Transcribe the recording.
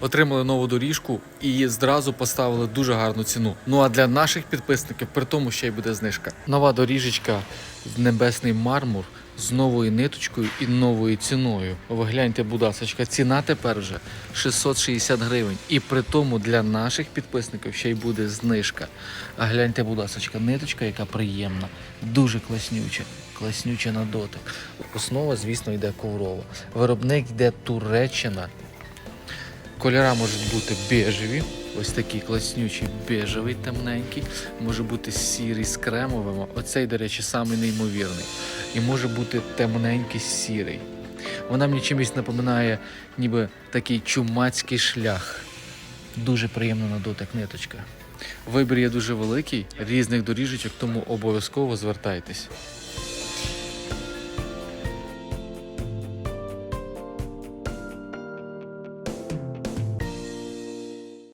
Отримали нову доріжку і зразу поставили дуже гарну ціну. Ну а для наших підписників при тому ще й буде знижка. Нова доріжечка в небесний мармур з новою ниточкою і новою ціною. Ви гляньте, будь ціна тепер вже 660 гривень. І при тому для наших підписників ще й буде знижка. А гляньте, будь ласка, ниточка, яка приємна, дуже класнюча. Класнюча на дотик. Основа, звісно, йде коврова. Виробник йде Туреччина. Кольора можуть бути бежеві, ось такий класнючий бежевий, темненький, може бути сірий з кремовим. Оцей, до речі, самий неймовірний. І може бути темненький сірий. Вона мені чимось напоминає, ніби такий чумацький шлях. Дуже приємна на дотик ниточка. Вибір є дуже великий, різних доріжечок, тому обов'язково звертайтесь.